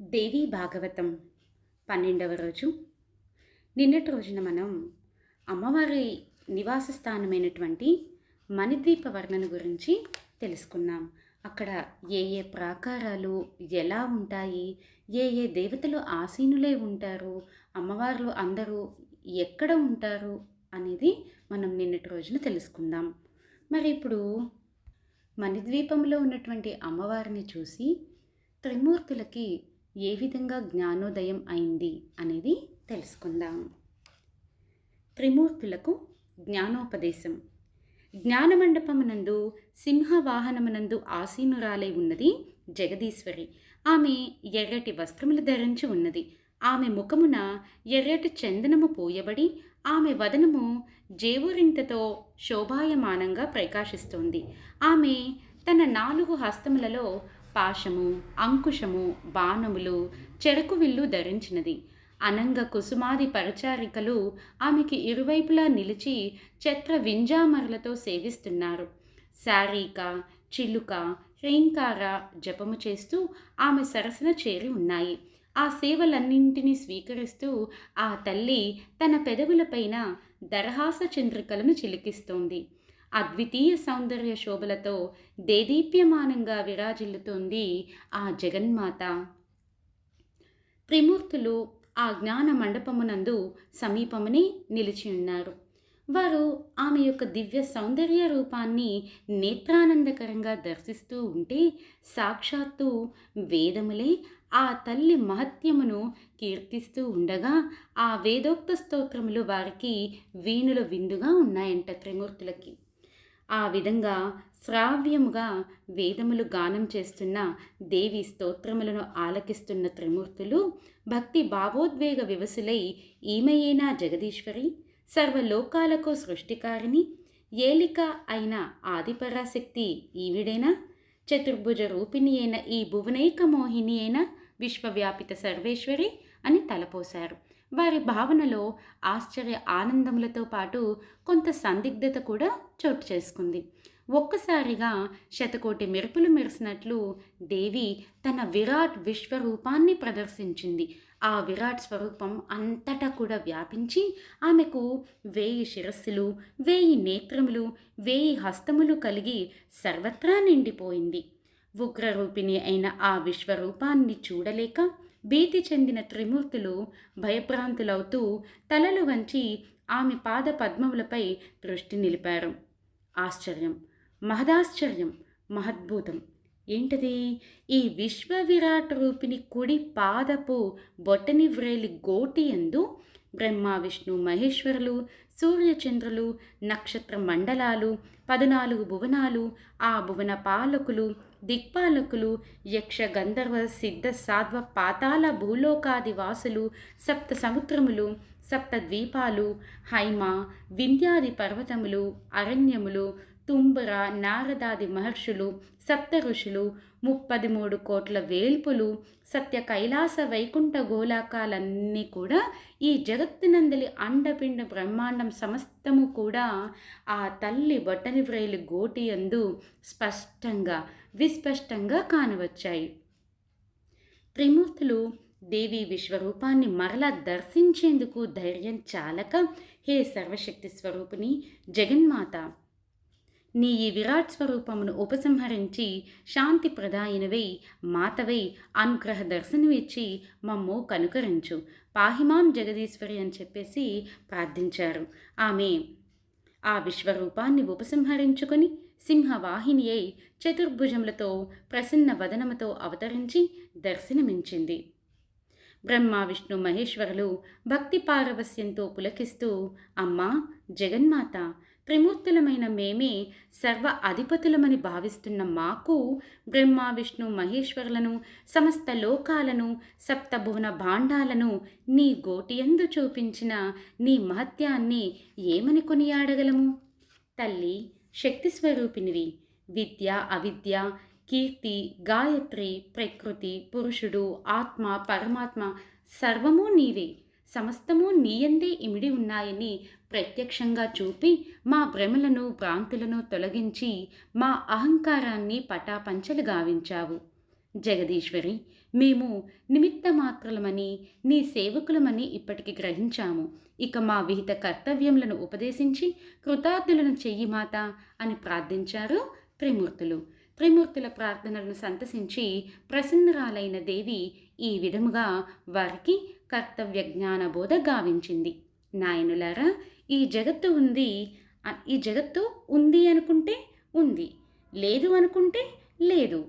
దేవి భాగవతం పన్నెండవ రోజు. నిన్నటి రోజున మనం అమ్మవారి నివాస స్థానమైనటువంటి మణిద్వీప వర్ణన గురించి తెలుసుకున్నాం. అక్కడ ఏ ఏ ప్రాకారాలు ఎలా ఉంటాయి? ఏ ఏ దేవతలు ఆసీనులై ఉంటారు? అమ్మవార్లు అందరూ ఎక్కడ ఉంటారు? అనేది మనం నిన్నటి రోజున తెలుసుకుందాం. మరి ఇప్పుడు మణిద్వీపంలో ఉన్నటువంటి అమ్మవారిని చూసి త్రిమూర్తులకి ఏ విధంగా జ్ఞానోదయం అయింది అనేది తెలుసుకుందాం. త్రిమూర్తులకు జ్ఞానోపదేశం. జ్ఞానమండపమునందు సింహవాహనమునందు ఆసీనురాలై ఉన్నది జగదీశ్వరి. ఆమె ఎర్రటి వస్త్రములు ధరించి ఉన్నది. ఆమె ముఖమున ఎర్రటి చందనము పోయబడి ఆమె వదనము జేవురింతతో శోభాయమానంగా ప్రకాశిస్తోంది. ఆమె తన నాలుగు హస్తములలో పాశము అంకుశము బాణములు చెరకు విల్లు ధరించినది. అనంగ కుసుమాది పరిచారికలు ఆమెకి ఇరువైపులా నిలిచి చెత్ర వింజామరులతో సేవిస్తున్నారు. శారీక చిలుక హ్రీంకార జపము చేస్తూ ఆమె సరసన చేరి ఉన్నాయి. ఆ సేవలన్నింటినీ స్వీకరిస్తూ ఆ తల్లి తన పెదవులపైన దరహాస చంద్రికలను చిలికిస్తోంది. అద్వితీయ సౌందర్య శోభలతో దేదీప్యమానంగా విరాజిల్లుతోంది ఆ జగన్మాత. త్రిమూర్తులు ఆ జ్ఞాన మండపమునందు సమీపమునే నిలిచి ఉన్నారు. వారు ఆమె యొక్క దివ్య సౌందర్య రూపాన్ని నేత్రానందకరంగా దర్శిస్తూ ఉంటే సాక్షాత్తు వేదములే ఆ తల్లి మహత్యమును కీర్తిస్తూ ఉండగా ఆ వేదోక్త స్తోత్రములు వారికి వీణుల విందుగా ఉన్నాయంట త్రిమూర్తులకి. ఆ విధంగా శ్రావ్యముగా వేదములు గానం చేస్తున్న దేవి స్తోత్రములను ఆలకిస్తున్న త్రిమూర్తులు భక్తి భావోద్వేగ వివసులై ఈమెయేనా జగదీశ్వరి సర్వలోకాలకు సృష్టికారిణి ఏలిక అయిన ఆదిపరాశక్తి ఈవిడేనా చతుర్భుజ రూపిణి అయిన ఈ భువనైక మోహిని అయిన విశ్వవ్యాపిత సర్వేశ్వరి అని తలపోశారు. వారి భావనలో ఆశ్చర్య ఆనందములతో పాటు కొంత సందిగ్ధత కూడా చోటు చేసుకుంది. ఒక్కసారిగా శతకోటి మెరుపులు మెరిసినట్లు దేవి తన విరాట్ విశ్వరూపాన్ని ప్రదర్శించింది. ఆ విరాట్ స్వరూపం అంతటా కూడా వ్యాపించి ఆమెకు వేయి శిరస్సులు వేయి నేత్రములు వేయి హస్తములు కలిగి సర్వత్రా నిండిపోయింది. ఉగ్రరూపిణి అయిన ఆ విశ్వరూపాన్ని చూడలేక భీతి చెందిన త్రిమూర్తులు భయభ్రాంతులవుతూ తలలు వంచి ఆమె పాద పద్మములపై దృష్టి నిలిపారు. ఆశ్చర్యం మహదాశ్చర్యం మహద్భుతం. ఏంటది? ఈ విశ్వవిరాట్ రూపిణి కుడి పాదపు బొట్టని వ్రేలి గోటి ఎందు బ్రహ్మ విష్ణు మహేశ్వరులు సూర్యచంద్రులు నక్షత్ర మండలాలు పదనాలుగు భువనాలు ఆ భువన పాలకులు దిక్పాలకులు యక్ష గంధర్వ సిద్ధ సాధ్వ పాతాల భూలోకాది వాసులు సప్త సముద్రములు సప్త ద్వీపాలు హైమ వింధ్యాది పర్వతములు అరణ్యములు తుంబర నారదాది మహర్షులు సప్త ఋషులు ముప్పది మూడు కోట్ల వేల్పులు సత్య కైలాస వైకుంఠ గోలాకాలన్నీ కూడా ఈ జగత్తునందలి అండపిండ బ్రహ్మాండం సమస్తము కూడా ఆ తల్లి బొట్టని వ్రేలి గోటి అందు స్పష్టంగా విస్పష్టంగా కానవచ్చాయి. త్రిమూర్తులు దేవి విశ్వరూపాన్ని మరలా దర్శించేందుకు ధైర్యం చాలక హే సర్వశక్తి స్వరూపిణి జగన్మాత! నీ ఈ విరాట్ స్వరూపమును ఉపసంహరించి శాంతి ప్రదాయనవై మాతవై అనుగ్రహ దర్శనమిచ్చి మమ్ము కనుకరించు. పాహిమాం జగదీశ్వరి అని చెప్పేసి ప్రార్థించారు. ఆమె ఆ విశ్వరూపాన్ని ఉపసంహరించుకొని సింహవాహిని అయి చతుర్భుజములతో ప్రసన్న వదనముతో అవతరించి దర్శనమించింది. బ్రహ్మ విష్ణు మహేశ్వరులు భక్తి పారవస్యంతో పులకిస్తూ అమ్మా జగన్మాత త్రిమూర్తులమైన మేమే సర్వ అధిపతులమని భావిస్తున్న మాకు బ్రహ్మ విష్ణు మహేశ్వరులను సమస్త లోకాలను సప్తభువన భాండాలను నీ గోటియందు చూపించిన నీ మహత్యాన్ని ఏమని కొనియాడగలము? తల్లి శక్తి స్వరూపినివి విద్య అవిద్య కీర్తి గాయత్రి ప్రకృతి పురుషుడు ఆత్మ పరమాత్మ సర్వము నీవే. సమస్తము నీయందే ఇమిడి ఉన్నాయని ప్రత్యక్షంగా చూపి మా భ్రమలను భ్రాంతులను తొలగించి మా అహంకారాన్ని పటాపంచలు గావించావు. జగదీశ్వరి మేము నిమిత్త మాత్రలమని నీ సేవకులమని ఇప్పటికి గ్రహించాము. ఇక మా విహిత కర్తవ్యములను ఉపదేశించి కృతార్థులను చెయ్యి మాత అని ప్రార్థించారు త్రిమూర్తులు. త్రిమూర్తుల ప్రార్థనలను సంతసించి ప్రసన్నరాలైన దేవి ఈ విధముగా వారికి కర్తవ్య జ్ఞానబోధ గావించింది. నాయనులారా ఈ జగత్తు ఉంది ఈ జగత్తు ఉంది అనుకుంటే ఉంది లేదు అనుకుంటే లేదు.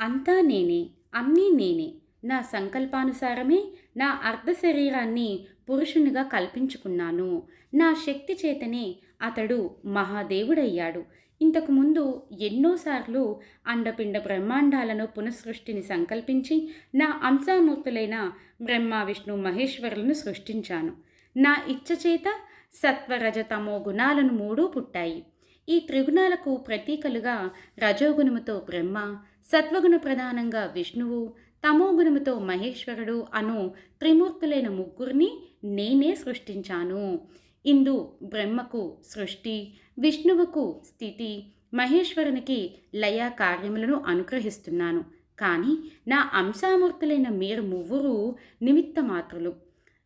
అంతా నేనే అన్నీ నేనే. నా సంకల్పానుసారమే నా అర్ధ శరీరాన్ని పురుషునిగా కల్పించుకున్నాను. నా శక్తి చేతనే అతడు మహాదేవుడయ్యాడు. ఇంతకుముందు ఎన్నోసార్లు అండపిండ బ్రహ్మాండాలను పునఃసృష్టిని సంకల్పించి నా అంశామూర్తులైన బ్రహ్మ విష్ణు మహేశ్వరులను సృష్టించాను. నా ఇచ్చచేత సత్వరజతమో గుణాలను మూడు పుట్టాయి. ఈ త్రిగుణాలకు ప్రతీకలుగా రజోగుణముతో బ్రహ్మ సత్వగుణ ప్రధానంగా విష్ణువు తమోగుణముతో మహేశ్వరుడు అను త్రిమూర్తులైన ముగ్గురిని నేనే సృష్టించాను. ఇందు బ్రహ్మకు సృష్టి విష్ణువుకు స్థితి మహేశ్వరునికి లయ కార్యములను అనుగ్రహిస్తున్నాను. కానీ నా అంశామూర్తులైన మీరు మువ్వురు నిమిత్త మాత్రులు.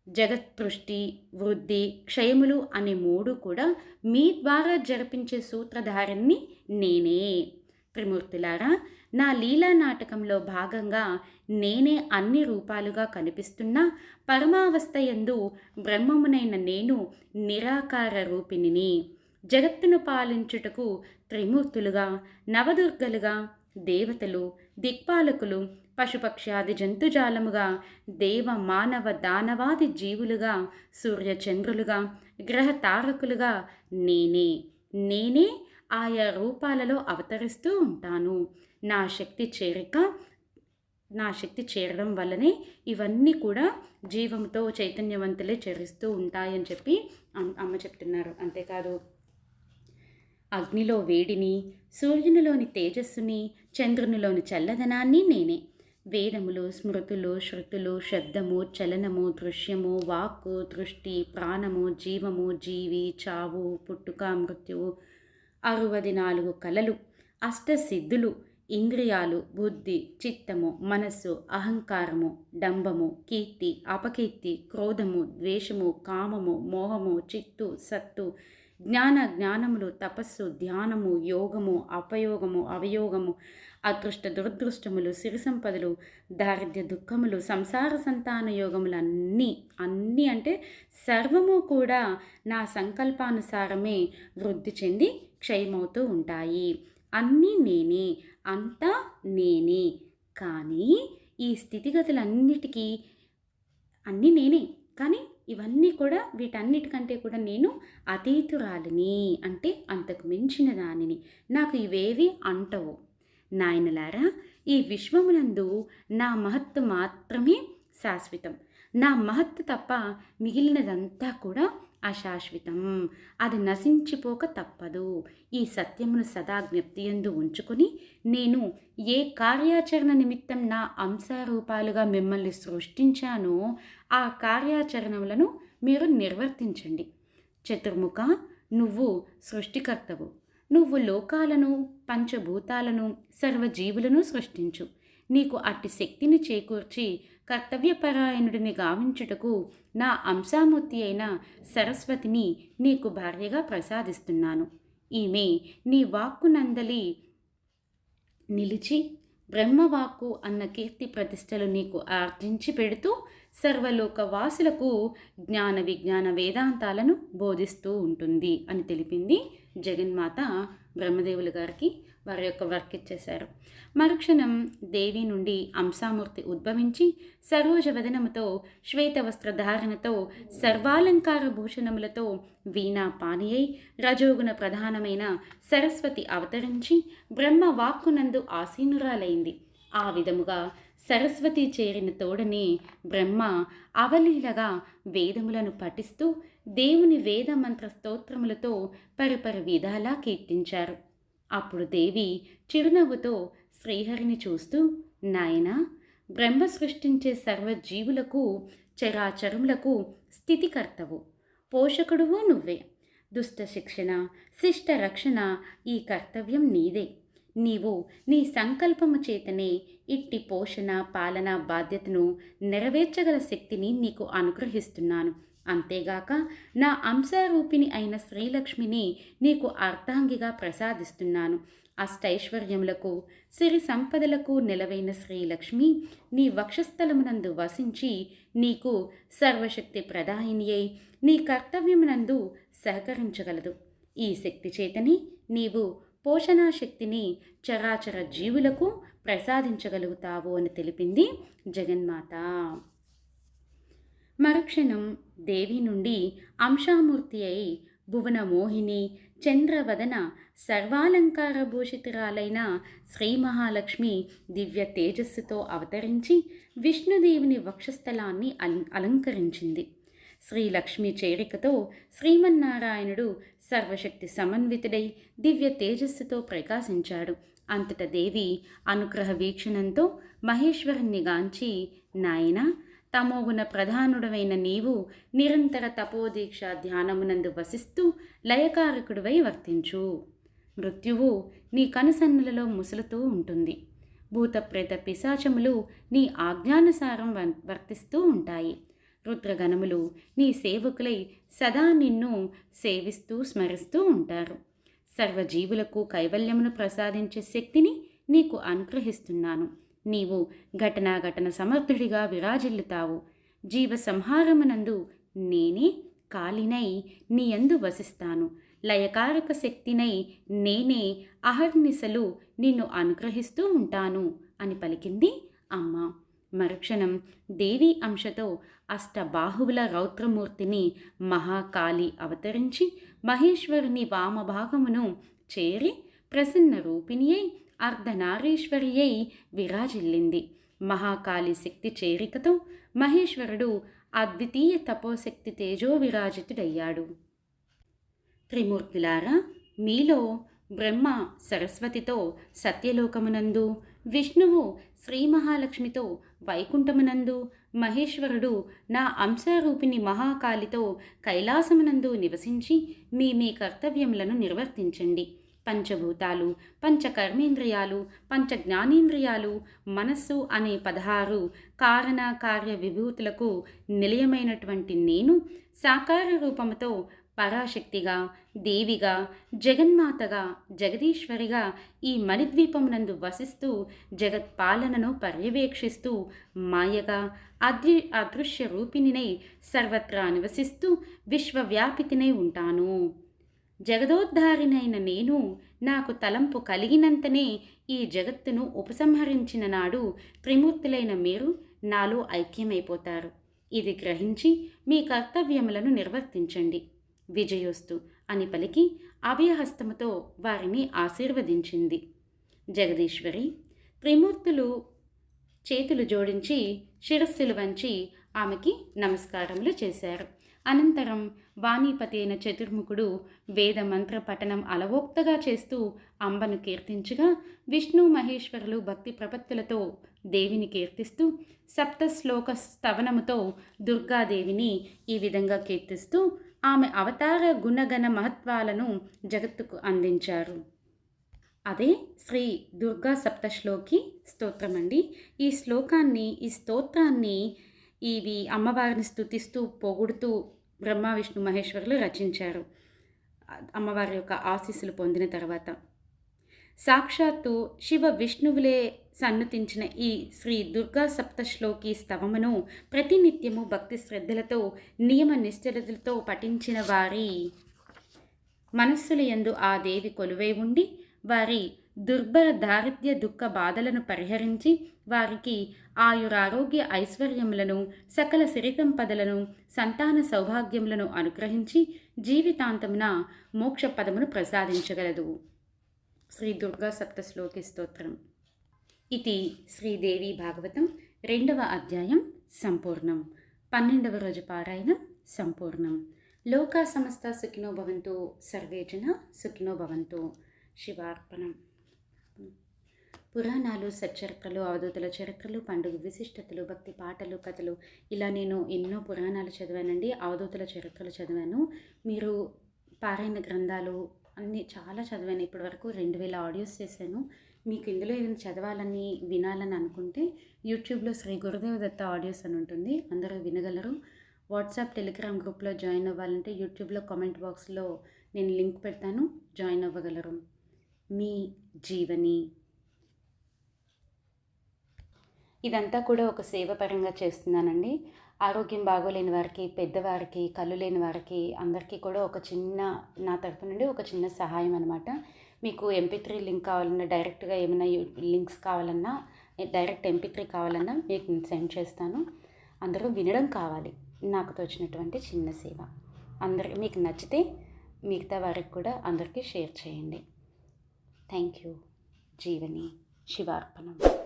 జగత్తృష్టి వృద్ధి క్షయములు అనే మూడు కూడా మీ ద్వారా జరిపించే సూత్రధారిని నేనే. త్రిమూర్తులారా నా లీలా నాటకంలో భాగంగా నేనే అన్ని రూపాలుగా కనిపిస్తున్న పరమావస్థయందు బ్రహ్మమునైన నేను నిరాకార రూపిణిని. జగత్తును పాలించుటకు త్రిమూర్తులుగా నవదుర్గలుగా దేవతలు దిక్పాలకులు పశుపక్ష్యాది జంతుజాలముగా దేవ మానవ దానవాది జీవులుగా సూర్యచంద్రులుగా గ్రహ తారకులుగా నేనే. నేనే ఆయా రూపాలలో అవతరిస్తూ ఉంటాను. నా శక్తి చేరిక నా శక్తి చేరడం వల్లనే ఇవన్నీ కూడా జీవంతో చైతన్యవంతులే చేరుస్తూ ఉంటాయని చెప్పి అమ్మ చెప్తున్నారు. అంతేకాదు అగ్నిలో వేడిని సూర్యునిలోని తేజస్సుని చంద్రునిలోని చల్లదనాన్ని నేనే. వేదములు స్మృతులు శృతులు శబ్దము చలనము దృశ్యము వాక్కు దృష్టి ప్రాణము జీవము జీవి చావు పుట్టుక మృత్యువు అరవది నాలుగు కలలు అష్టసిద్ధులు ఇంద్రియాలు బుద్ధి చిత్తము మనస్సు అహంకారము డంబము కీర్తి అపకీర్తి క్రోధము ద్వేషము కామము మోహము చిత్తు సత్తు జ్ఞాన జ్ఞానములు తపస్సు ధ్యానము యోగము అపయోగము అవయోగము అదృష్ట దురదృష్టములు సిరి సంపదలు దారిద్ర్య దుఃఖములు సంసార సంతాన యోగములు అన్నీ అన్నీ అంటే సర్వము కూడా నా సంకల్పానుసారమే వృద్ధి చెంది క్షయమవుతూ ఉంటాయి. అన్నీ నేనే అంతా నేనే. కానీ ఈ స్థితిగతులన్నిటికీ అన్నీ నేనే. కానీ ఇవన్నీ కూడా వీటన్నిటికంటే కూడా నేను అతీతురాలిని అంటే అంతకు మించిన దానిని. నాకు ఇవేవి అంటవు. నాయనలారా ఈ విశ్వమునందు నా మహత్తు మాత్రమే శాశ్వతం. నా మహత్తు తప్ప మిగిలినదంతా కూడా అశాశ్వతం. అది నశించిపోక తప్పదు. ఈ సత్యమును సదా జ్ఞప్తియందు ఉంచుకొని నేను ఏ కార్యాచరణ నిమిత్తం నా అంశారూపాలుగా మిమ్మల్ని సృష్టించానో ఆ కార్యాచరణలను మీరు నిర్వర్తించండి. చతుర్ముఖ నువ్వు సృష్టికర్తవు. నువ్వు లోకాలను పంచభూతాలను సర్వజీవులను సృష్టించు. నీకు అట్టి శక్తిని చేకూర్చి కర్తవ్యపరాయణుడిని గావించుటకు నా అంశామూర్తి అయిన సరస్వతిని నీకు భార్యగా ప్రసాదిస్తున్నాను. ఈమె నీ వాక్కునందలి నిలిచి బ్రహ్మవాక్కు అన్న కీర్తి ప్రతిష్టలు నీకు ఆర్జించి పెడుతూ సర్వలోక వాసులకు జ్ఞాన విజ్ఞాన వేదాంతాలను బోధిస్తూ ఉంటుంది అని తెలిపింది జగన్మాత బ్రహ్మదేవులు గారికి. వారి యొక్క వర్క్ ఇచ్చేశారు. మరుక్షణం దేవి నుండి అంశామూర్తి ఉద్భవించి సరోజ వదనముతో శ్వేత వస్త్రధారణతో సర్వాలంకార భూషణములతో వీణా అయి రజోగుణ ప్రధానమైన సరస్వతి అవతరించి బ్రహ్మ వాక్కునందు ఆసీనురాలైంది. ఆ విధముగా సరస్వతి చేరిన తోడనే బ్రహ్మ అవలీలగా వేదములను పఠిస్తూ దేవుని వేద మంత్ర స్తోత్రములతో పరిపరి విధాలా కీర్తించారు. అప్పుడు దేవి చిరునవ్వుతో శ్రీహరిని చూస్తూ నాయనా బ్రహ్మ సృష్టించే సర్వజీవులకు చరాచరములకు స్థితికర్తవు పోషకుడువు నువ్వే. దుష్ట శిక్షణ శిష్ట రక్షణ ఈ కర్తవ్యం నీదే. నీవు నీ సంకల్పము చేతనే ఇట్టి పోషణ పాలన బాధ్యతను నెరవేర్చగల శక్తిని నీకు అనుగ్రహిస్తున్నాను. అంతేగాక నా అంశరూపిణి అయిన శ్రీలక్ష్మిని నీకు అర్ధాంగిగా ప్రసాదిస్తున్నాను. అష్టైశ్వర్యములకు సిరి సంపదలకు నిలవైన శ్రీలక్ష్మి నీ వక్షస్థలమునందు వసించి నీకు సర్వశక్తి ప్రదాయిని అయి నీ కర్తవ్యమునందు సహకరించగలదు. ఈ శక్తి చేతని నీవు పోషణా శక్తిని చరాచర జీవులకు ప్రసాదించగలుగుతావు అని తెలిపింది జగన్మాత. మరుక్షణం దేవి నుండి అంశామూర్తి అయి భువన మోహిని చంద్రవదన సర్వాలంకార భూషితురాలైన శ్రీ మహాలక్ష్మి దివ్య తేజస్సుతో అవతరించి విష్ణుదేవుని వక్షస్థలాన్ని అలం- అలంకరించింది. శ్రీలక్ష్మి చేరికతో శ్రీమన్నారాయణుడు సర్వశక్తి సమన్వితుడై దివ్య తేజస్సుతో ప్రకాశించాడు. అంతట దేవి అనుగ్రహ వీక్షణంతో మహేశ్వరుణ్ణి గాంచి నాయనా తమోగుణ ప్రధానుడవైన నీవు నిరంతర తపోదీక్ష ధ్యానమునందు వసిస్తూ లయకారకుడివై వర్తించు. మృత్యువు నీ కనుసన్నులలో ముసులుతూ ఉంటుంది. భూతప్రేత పిశాచములు నీ ఆజ్ఞానుసారం వర్తిస్తూ ఉంటాయి. రుద్రగణములు నీ సేవకులై సదా నిన్ను సేవిస్తూ స్మరిస్తూ ఉంటారు. సర్వజీవులకు కైవల్యమును ప్రసాదించే శక్తిని నీకు అనుగ్రహిస్తున్నాను. నీవు ఘటనాఘటన సమర్థుడిగా విరాజిల్లుతావు. జీవ సంహారమునందు నేనే కాలినై నీయందు వసిస్తాను. లయకారక శక్తినై నేనే అహర్నిశలు నిన్ను అనుగ్రహిస్తూ ఉంటాను అని పలికింది అమ్మ. మరుక్షణం దేవి అంశతో అష్టబాహువుల రౌద్రమూర్తిని మహాకాళి అవతరించి మహేశ్వరుని వామభాగమును చేరి ప్రసన్న రూపిణి అయి అర్ధనారీశ్వరి అయి విరాజిల్లింది. మహాకాళి శక్తి చేరికతో మహేశ్వరుడు అద్వితీయ తపోశక్తి తేజో విరాజితుడయ్యాడు. త్రిమూర్తులారా మీలో బ్రహ్మ సరస్వతితో సత్యలోకమునందు విష్ణువు శ్రీ మహాలక్ష్మితో వైకుంఠమునందు మహేశ్వరుడు నా అంశారూపిణి మహాకాళితో కైలాసమునందు నివసించి మీ మీ కర్తవ్యములను నిర్వర్తించండి. పంచభూతాలు పంచకర్మేంద్రియాలు పంచ జ్ఞానేంద్రియాలు మనస్సు అనే పదహారు కారణ కార్య విభూతులకు నిలయమైనటువంటి నేను సాకార రూపముతో పరాశక్తిగా దేవిగా జగన్మాతగా జగదీశ్వరిగా ఈ మణిద్వీపమునందు వసిస్తూ జగత్పాలనను పర్యవేక్షిస్తూ మాయగా అద్రి అదృశ్య రూపిణినై సర్వత్రా నివసిస్తూ విశ్వవ్యాపితినై ఉంటాను. జగదోద్ధారినైన నేను నాకు తలంపు కలిగినంతనే ఈ జగత్తును ఉపసంహరించిన నాడు త్రిమూర్తులైన మీరు నాలో ఐక్యమైపోతారు. ఇది గ్రహించి మీ కర్తవ్యములను నిర్వర్తించండి. విజయోస్తు అని పలికి అభయహస్తముతో వారిని ఆశీర్వదించింది. జగదీశ్వరి త్రిమూర్తులు చేతులు జోడించి శిరస్సులు వంచి ఆమెకి నమస్కారములు చేశారు. అనంతరం వాణీపతి అయిన చతుర్ముఖుడు వేద మంత్ర పఠనం అలవోక్తగా చేస్తూ అంబను కీర్తించగా విష్ణు మహేశ్వరులు భక్తి ప్రపత్తులతో దేవిని కీర్తిస్తూ సప్త శ్లోక స్తవనముతో దుర్గాదేవిని ఈ విధంగా కీర్తిస్తూ ఆమె అవతార గుణగణ మహత్వాలను జగత్తుకు అందించారు. అదే శ్రీ దుర్గా సప్తశ్లోకి స్తోత్రం అండి ఈ శ్లోకాన్ని ఈ స్తోత్రాన్ని ఇవి అమ్మవారిని స్తుతిస్తూ పొగుడుతూ బ్రహ్మ విష్ణు మహేశ్వరులు రచించారు. అమ్మవారి యొక్క ఆశీస్సులు పొందిన తర్వాత. సాక్షాత్తు శివ విష్ణువులే సన్నతించిన ఈ శ్రీ దుర్గా సప్తశ్లోకి స్తవమును ప్రతినిత్యము భక్తి శ్రద్ధలతో నియమ నిష్ఠలతో పఠించిన వారి మనస్సుల యందు ఆ దేవి కొలువై ఉండి వారి దుర్భర దారిద్ర్య దుఃఖ బాధలను పరిహరించి వారికి ఆయురారోగ్య ఐశ్వర్యములను సకల సిరితంపదలను సంతాన సౌభాగ్యములను అనుగ్రహించి జీవితాంతమున మోక్ష పదమును ప్రసాదించగలదు. శ్రీ దుర్గా సప్తశ్లోకి స్తోత్రం. ఇది శ్రీదేవి భాగవతం రెండవ అధ్యాయం సంపూర్ణం. పన్నెండవ రోజు పారాయణం సంపూర్ణం. లోకా సమస్త సుఖినో భవంతు సర్వేజన సుఖినో భవంతు. శివార్పణం. పురాణాలు సచ్చరిత్రలు అవధూతుల చరిత్రలు పండుగ విశిష్టతలు భక్తి పాటలు కథలు. ఇలా నేను ఎన్నో పురాణాలు చదివానండి అవధూతుల చరిత్రలు చదివాను. మీరు పారాయణ గ్రంథాలు అన్నీ చాలా చదివాను. ఇప్పటివరకు రెండు వేల ఆడియోస్ చేశాను. మీకు ఇందులో ఏదైనా చదవాలని వినాలని అనుకుంటే యూట్యూబ్లో శ్రీ గురుదేవ దత్త ఆడియోస్ అని ఉంటుంది. అందరూ వినగలరు. వాట్సాప్ టెలిగ్రామ్ గ్రూప్లో జాయిన్ అవ్వాలంటే యూట్యూబ్లో కామెంట్ బాక్స్లో నేను లింక్ పెడతాను. జాయిన్ అవ్వగలరు. మీ జీవని ఇదంతా కూడా ఒక సేవ పరంగా చేస్తున్నానండి. ఆరోగ్యం బాగోలేని వారికి పెద్దవారికి కళ్ళు లేని వారికి అందరికీ కూడా ఒక చిన్న నా తరపు నుండి ఒక చిన్న సహాయం అనమాట మీకు ఎంపీ త్రీ లింక్ కావాలన్నా డైరెక్ట్గా ఏమైనా లింక్స్ కావాలన్నా డైరెక్ట్ ఎంపీ త్రీ కావాలన్నా మీకు సెండ్ చేస్తాను. అందరూ వినడం కావాలి. నాకు తోచినటువంటి చిన్న సేవ. అందరికి మీకు నచ్చితే మిగతా వారికి కూడా అందరికీ షేర్ చేయండి. Thank you. జీవని శివార్పణం.